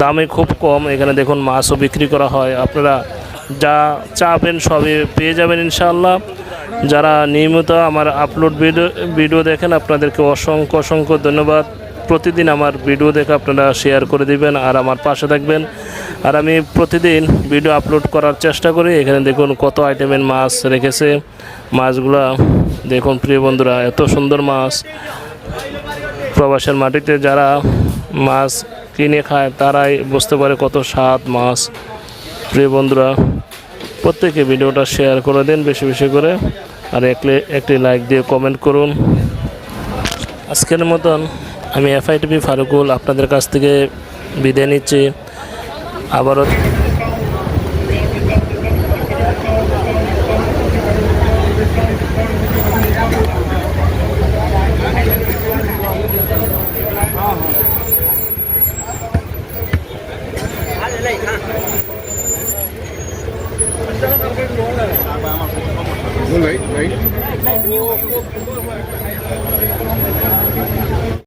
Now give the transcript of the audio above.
দামে খুব কম, এখানে দেখুন মাছও বিক্রি করা হয়। আপনারা যা চাবেন সবই পেয়ে যাবেন ইনশাআল্লাহ। যারা নিয়মিত আমার আপলোড ভিডিও ভিডিও দেখেন, আপনাদেরকে অসংখ্য অসংখ্য ধন্যবাদ। প্রতিদিন আমার ভিডিও দেখে আপনারা শেয়ার করে দিবেন আর আমার পাশে থাকবেন। আর আমি প্রতিদিন ভিডিও আপলোড করার চেষ্টা করি। এখানে দেখুন কত আইটেমের মাছ রেখেছে। মাছগুলা দেখুন প্রিয় বন্ধুরা, এত সুন্দর মাছ। প্রবাসের মাটিতে যারা মাছ কিনে খায়, তারাই বুঝতে পারে কত স্বাদ মাছ। প্রিয় বন্ধুরা, প্রত্যেকে ভিডিওটা শেয়ার করে দিন বেশি বেশি করে, আর একলে, একটি লাইক দিয়ে কমেন্ট করুন। আজকের মতন আমি এফআইটিভি ফারুকুল আপনাদের কাছ থেকে বিদায় নিচ্ছি। আবারও Đấy, đấy.